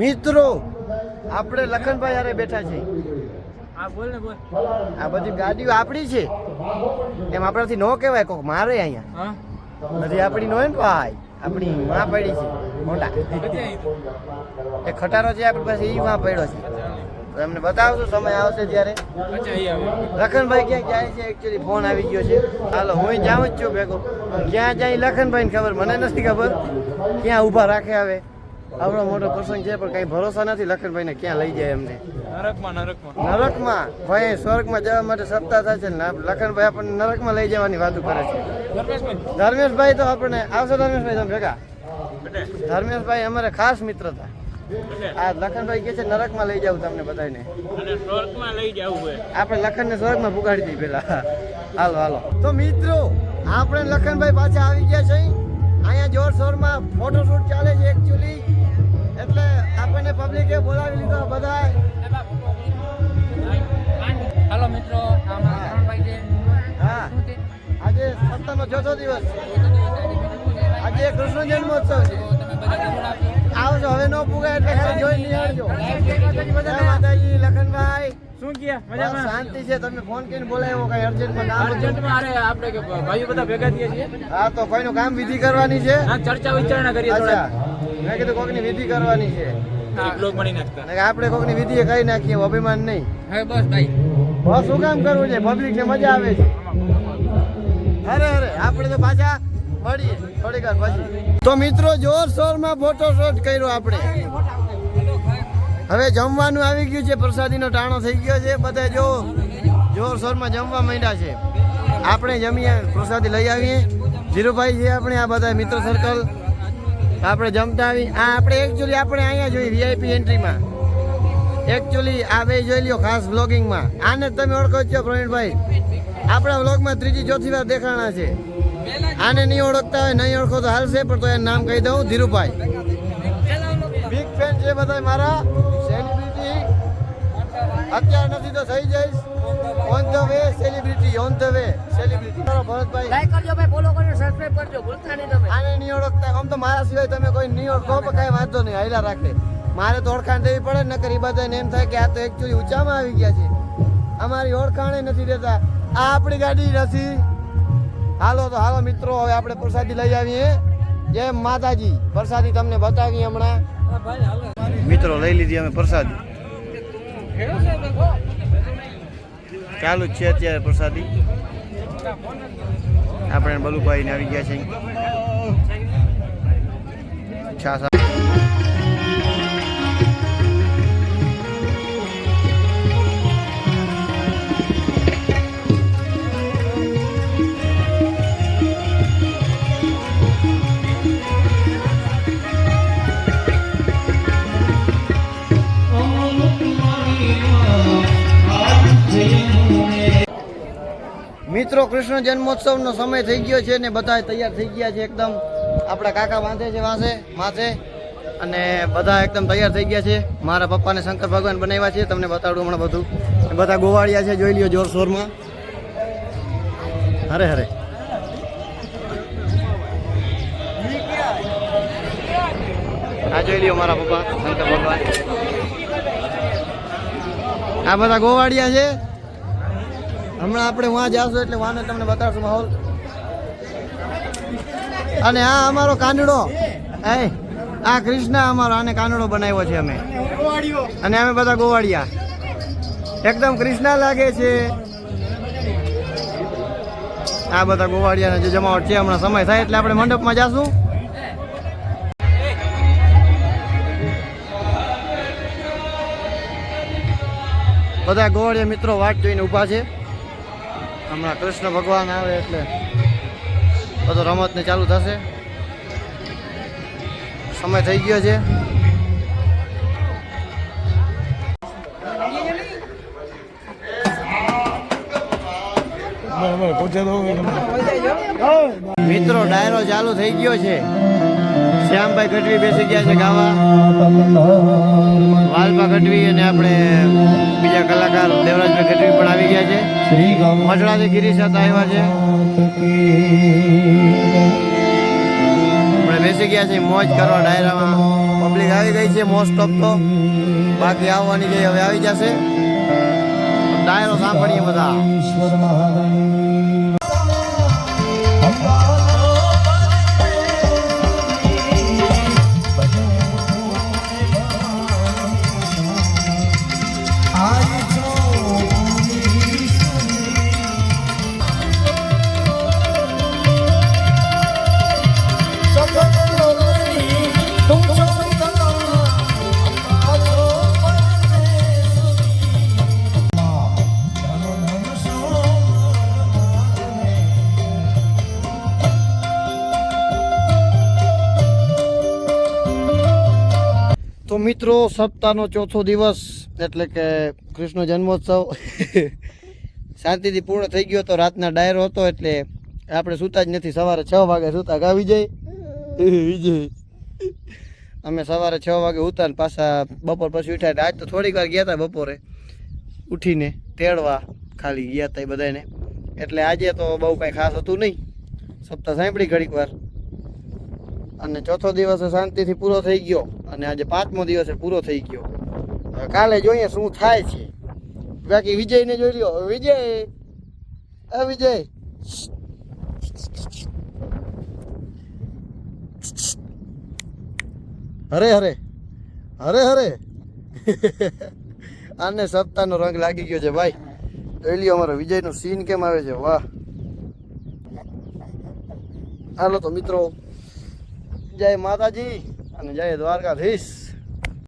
મિત્રો આપણે લખનભાઈ હારે બેઠા છે આ બધી ગાડીઓ આપણી છે. એમ આપણાથી ન કહેવાય કોક મારે અહીંયા. બધી આપણી નો ને ભાઈ? આપણી માં પડી છે મોટા? એ ખટારો છે આપણી પાસે એ માં પડ્યો છે. તમને બતાવશો સમય આવશે ત્યારે. લખનભાઈ ક્યાં જાય છે? એકચ્યુઅલી ફોન આવી ગયો છે. હાલો હું જાઉં જ છું ભેગો. ક્યાં જાય લખનભાઈ ખબર? મને નથી ખબર. ક્યાં ઊભા રાખે આવે આવડો મોટો પ્રસંગ છે પણ કઈ ભરોસા નથી લખનભાઈને ક્યાં લઈ જાય એમને. નરકમાં નરકમાં. નરકમાં? ભાઈ સ્વર્ગમાં જવા માટે સત્તા થાય છે ને લખનભાઈ આપણને નરકમાં લઈ જવાની વાતો કરે છે. ધર્મેશભાઈ. તો આપણે આવશો ધર્મેશભાઈ તમે ભેગા? ધર્મેશભાઈ અમારે ખાસ મિત્ર હતા. આ લખનભાઈ કે છે નરકમાં લઈ જાવ તમને બધાને સ્વર્ગમાં લઈ જવું આપણે લખનને સ્વર્ગમાં પુગાડી દઈએ પેલા. હાલો હાલો. તો મિત્રો આપણે લખનભાઈ પાછા આવી ગયા છે અહીંયા જોર શોરમાં ફોટોશૂટ ચાલે છે એકચ્યુઅલી આપણને પબ્લિકે બોલાવી લીધો બધા હાલો મિત્રો હા. આજે સત્તાનો ચોથો દિવસ આજે કૃષ્ણ જન્મોત્સવ છે. આવજો હવે નો પુગાય એટલે જોઈ નિહાળજો જય માતાજી લખનભાઈ. શું ગયા મજામાં? શાંતિ છે તમે ફોન કરીને બોલાવ્યો કઈ અર્જન્ટમાં કામ અર્જન્ટમાં અરે આપણે કે ભાઈઓ બધા ભેગા થયા છીએ. હા તો કોઈનું કામ વિધિ કરવાની છે? હા ચર્ચા વિચારણા કરીએ થોડા મેં કીધું કોકની વિધિ કરવાની છે. બ્લોગ બની નાખતા. આપણે કોકની કરી નાખીએ અભિમાન નહીં. હવે બસ ભાઈ. બસ શું કામ કરવું છે? પબ્લિક ને મજા આવે છે. અરે અરે આપણે તો પાછા મળીએ થોડીક વાર પછી. તો મિત્રો જોર શોરમાં ફોટો શૂટ કર્યો આપણે. હવે જમવાનું આવી ગયું છે પ્રસાદીનો ટાણો થઈ ગયો છે. બધા જો જોર શોરમાં જમવા માંડ્યા છે. આપણે જમીએ પ્રસાદી લઈ આવીએ. ધીરુભાઈ છે આપણે આ બધા મિત્ર સર્કલ આપણે જમતા આવી આ આપણે એકચ્યુઅલી આપણે અહીંયા જોઈ વીઆઈપી એન્ટ્રીમાં એકચ્યુઅલી આ બે જોઈ લ્યો ખાસ વ્લોગિંગમાં આને તમે ઓળખો છો, પ્રવીણભાઈ. આપણા વ્લોગમાં ત્રીજી ચોથી વાર દેખાણા છે. આને નહીં ઓળખતા હોય, નહીં ઓળખો તો હાલશે, પણ તો એનું નામ કહી દઉં, ધીરુભાઈ. બિગ ફેન છે બધા મારા. અત્યારે નથી તો થઈ જઈશ. On the way celebrity on the way celebrity Bharatbhai like કરજો ભાઈ ફોલો કરજો સબસ્ક્રાઇબ કરજો ભૂલતા નહીં તમે. આને નહીં ઓળખતા આમ તો મારા સિવાય તમે કોઈ નહીં ઓળખો પણ કાંઈ વાંધો નહીં હાઈલા રાખે. મારે તો ઓળખાણ દેવી પડે ને નકર એ બધાને એમ થાય કે આ તો એકચ્યુઅલી ઊંચામાં આવી ગયા છે. અમારી ઓળખાણે નથી દેતા આ આપણી ગાડી નથી. હાલો તો હાલો મિત્રો હવે આપણે પ્રસાદી લઈ આવીએ. જય માતાજી. પ્રસાદી તમને બતાવીએ હમણાં. મિત્રો લઈ લીધી અમે પ્રસાદી. ચાલુ છે અત્યારે પ્રસાદી. આપણે બલુભાઈ ને આવી ગયા છે છાસ મિત્રો, કૃષ્ણ જન્મોત્સવનો સમય થઈ ગયો છે ને બધા તૈયાર થઈ ગયા છે એકદમ. આપણા કાકા બાંધે છે વાંસે માથે અને બધા એકદમ તૈયાર થઈ ગયા છે. મારા પપ્પાને શંકર ભગવાન બનાવ્યા છે, તમને બતાડું હમણાં બધું. બધા ગોવાળિયા છે, જોઈ લ્યો જોરશોરમાં હરે હરે. આ જોઈ લ્યો મારા પપ્પા, શંકર ભગવાન. આ બધા ગોવાળિયા છે. હમણાં આપણે વાં જાશું એટલે વાને તમને બતાવશું માહોલ. અને આ અમારો કાંદડો એ, આ કૃષ્ણ અમારો, આને કાંદડો બનાવ્યો છે અમે. અને અમે બધા ગોવાળિયા. એકદમ કૃષ્ણ લાગે છે. આ બધા ગોવાળિયાના જે જમાવટ છે, હમણાં સમય થાય એટલે આપણે મંડપમાં જાશું. બધા ગોવાળિયા મિત્રો વાટ જોઈને ઊભા છે. હમણાં કૃષ્ણ ભગવાન આવે એટલે બધો રમતને ચાલુ થશે. સમય થઈ ગયો છે. મિત્રો ડાયરો ચાલુ થઈ ગયો છે. શ્યામભાઈ ગઢવી બેસી ગયા છે ગાવા. વાલપા ગઢવી અને આપણે બીજા કલાકાર દેવરાજભાઈ ગઢવી પણ આવી ગયા છે. મઢડાથી ગિરીશ હતા આવ્યા છે. આપણે બેસી ગયા છે મોજ કરવા ડાયરામાં. પબ્લિક આવી ગઈ છે મોસ્ટ ઓફ તો. બાકી આવવાની જે હવે આવી જશે. ડાયરો સાંભળીએ બધા. તો મિત્રો સપ્તાહનો ચોથો દિવસ એટલે કે કૃષ્ણ જન્મોત્સવ. શાંતિથી પૂર્ણ થઈ ગયો હતો રાતના ડાયરો હતો એટલે આપણે સૂતા જ નથી. સવારે છ વાગે સૂતા ગાવી વિજય વિજય અમે સવારે છ વાગે ઉતાર પાછા બપોર પછી ઉઠ્યા. આજ તો થોડીક વાર ગયા હતા બપોરે. ઉઠીને તેડવા ખાલી ગયા હતા એ બધાને એટલે આજે તો બહુ કાંઈ ખાસ હતું નહીં. સપ્તાહ સાંભળી ઘડીક વાર. અને ચોથો દિવસ શાંતિથી પૂરો થઈ ગયો. અને આજે પાંચમો દિવસે પૂરો થઈ ગયો. કાલે જોઈએ શું થાય છે. બાકી વિજયને જોઈ લ્યો. વિજય! અ વિજય! હરે હરે! હરે હરે! આને સપ્તાહનો રંગ લાગી ગયો છે ભાઈ. જોઈ લ્યો અમારો વિજયનો સીન કેમ આવે છે. વાહ! હાલો તો મિત્રો જય માતાજી અને જય દ્વારકાધીશ.